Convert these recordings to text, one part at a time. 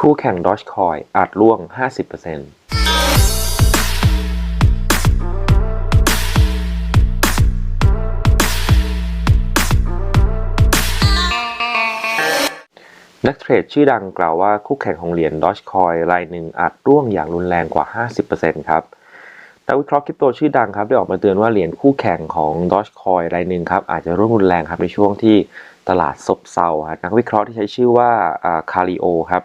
คู่แข่ง Dogecoin อาจร่วง 50%นักเทรดชื่อดังกล่าวว่าคู่แข่งของเหรียญ Dogecoin รายหนึ่งอาจร่วงอย่างรุนแรงกว่า 50%ครับนักวิเคราะห์คริปโตชื่อดังครับได้ออกมาเตือนว่าเหรียญคู่แข่งของ Dogecoin รายหนึ่งครับอาจจะร่วงรุนแรงครับในช่วงที่ตลาดซบเซาครับนักวิเคราะห์ที่ใช้ชื่อว่าคาริโอครับ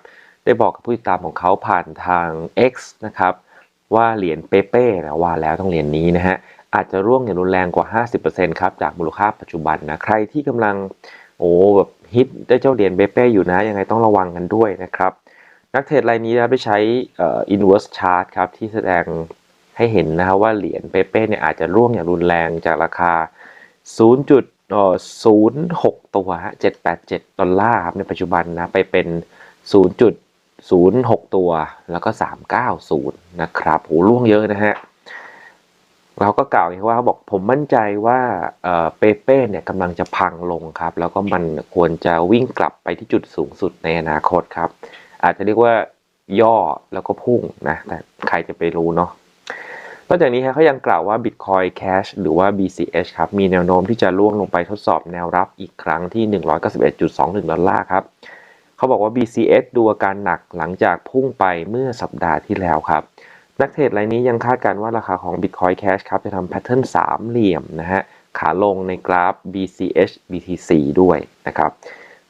ได้บอกกับผู้ติดตามของเขาผ่านทาง X นะครับว่าเหรียญเปเป้นะว่าแล้วต้องเหรียญนี้นะฮะอาจจะร่วงอย่างรุนแรงกว่า 50%ครับจากมูลค่าปัจจุบันนะใครที่กำลังโอ้แบบฮิตได้เจ้าเหรียญเบเป้อยู่นะ ยังไงต้องระวังกันด้วยนะครับ นักเทรดรายนี้นะได้ใช้อ่อ inverse chart ครับที่แสดงให้เห็นนะครับว่าเหรียญเปเป้เนี่ยอาจจะร่วงอย่างรุนแรงจากราคา 0.06 ตัวฮะ787 ดอลลาร์ครับในปัจจุบันนะไปเป็น 0. 06 ตัวแล้วก็ 390 นะครับโหร่วงเยอะนะฮะ เราก็กล่าวว่าเขาบอกผมมั่นใจว่าเปเป้เนี่ยกำลังจะพังลงครับ แล้วก็มันควรจะวิ่งกลับไปที่จุดสูงสุดในอนาคตครับ อาจจะเรียกว่าย่อแล้วก็พุ่งนะ แต่ใครจะไปรู้เนาะนอกจากนี้เขายังกล่าวว่า Bitcoin Cash หรือว่า BCH ครับ มีแนวโน้มที่จะล่วงลงไปทดสอบแนวรับอีกครั้งที่ 191.21 ดอลลาร์ครับ เขาบอกว่า BCH ดูอาการหนักหลังจากพุ่งไปเมื่อสัปดาห์ที่แล้วครับ นักเทรดรายนี้ยังคาดการณ์ว่าราคาของ Bitcoin Cash ครับจะทำแพทเทิร์นสามเหลี่ยมนะฮะขาลงในกราฟ BCH BTC ด้วยนะครับ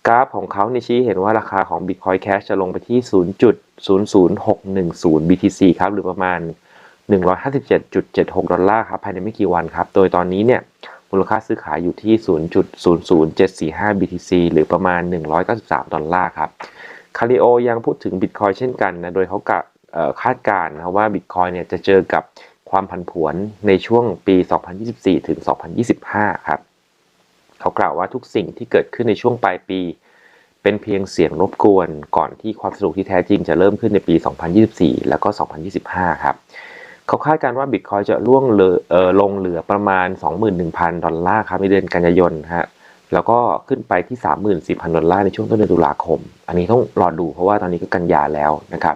กราฟของเขาเนี่ชี้เห็นว่าราคาของ Bitcoin Cash จะลงไปที่ 0.00610 BTC ครับหรือประมาณ 157.76 ดอลลาร์ครับภายในไม่กี่วันครับ โดยตอนนี้เนี่ย มูลค่าซื้อขายอยู่ที่ 0.00745 BTC หรือประมาณ 193 ดอลลาร์ครับ คาริโอยังพูดถึง Bitcoin เช่นกันนะ โดยเขากะคาดการณ์นะว่า Bitcoin เนี่ยจะเจอกับความผันผวนในช่วงปี 2024 ถึง 2025 ครับ เขากล่าวว่าทุกสิ่งที่เกิดขึ้นในช่วงปลายปี เป็นเพียงเสียงรบกวน ก่อนที่ความสนุกที่แท้จริงจะเริ่มขึ้นในปี 2024 แล้วก็ 2025 ครับ เขาคาดการณ์ว่า Bitcoin จะล่วงเลอลงเหลือประมาณ 21,000 ดอลลาร์ครับในเดือนกันยายนฮะแล้วก็ขึ้นไปที่ 34,000 ดอลลาร์ในช่วงต้นเดือนตุลาคม อันนี้ต้องรอดูเพราะว่าตอนนี้ก็กันยาแล้วนะครับ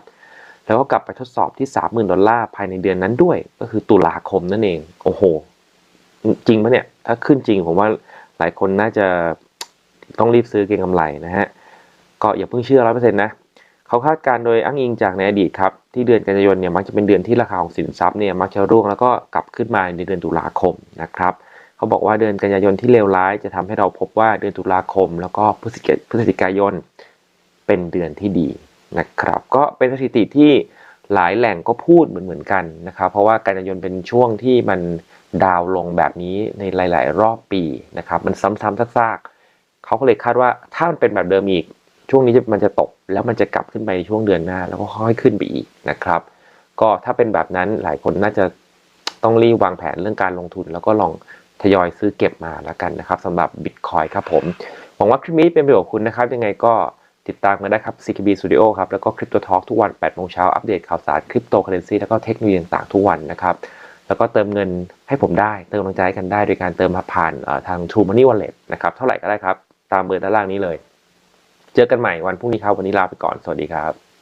แล้วก็กลับไปทดสอบที่ 30,000 ดอลลาร์ภายในเดือนนั้นด้วย ก็คือตุลาคมนั่นเอง โอ้โห จริงปะเนี่ย ถ้าขึ้นจริงผมว่าหลายคนน่าจะต้องรีบซื้อเก็งกำไรนะฮะ ก็อย่าเพิ่งเชื่อร้อยเปอร์เซ็นต์นะ เขาคาดการโดยอ้างอิงจากในอดีตครับ ที่เดือนกันยายนเนี่ยมักจะเป็นเดือนที่ราคาของสินทรัพย์เนี่ยมักจะร่วงแล้วก็กลับขึ้นมาในเดือนตุลาคมนะครับเขาบอกว่าเดือนกันยายนที่เลวร้าย จะทำให้เราพบว่าเดือนตุลาคม แล้วก็พฤศจิกายนเป็นเดือนที่ดีนะครับ ก็เป็นสถิติที่หลายแหล่งก็พูดเหมือนเหมือนกันนะครับ เพราะว่ากันยายนเป็นช่วงที่มันดาวลงแบบนี้ในหลาย ๆ รอบปีนะครับ มันซ้ำๆซากๆเขาก็เลยคาดว่าถ้ามันเป็นแบบเดิมอีก ช่วงนี้มันจะตกแล้วมันจะกลับขึ้นไปช่วงเดือนหน้า แล้วก็ค่อยขึ้นไปอีกนะครับ ก็ถ้าเป็นแบบนั้นหลายคนน่าจะต้องรีบวางแผนเรื่องการลงทุน แล้วก็ลองทยอยซื้อเก็บมาแล้วกันนะครับสำหรับ Bitcoin ครับผมหวังว่าคลิปนี้เป็นประโยชน์คุณนะครับ ยังไงก็ติดตามกันได้ครับ CKB Studio ครับ แล้วก็ Crypto Talk ทุกวัน8โมงเช้าอัปเดตข่าวสารคริปโตเคอเรนซีแล้วก็เทคโนโลยีต่างๆทุกวันนะครับ แล้วก็เติมเงินให้ผมได้ เติมกำลังใจกันได้โดยการเติมผ่านทาง True Money Wallet นะครับ เท่าไหร่ก็ได้ครับ ตามเบอร์ด้านล่างนี้เลย เจอกันใหม่วันพรุ่งนี้ครับ วันนี้ลาไปก่อน สวัสดีครับ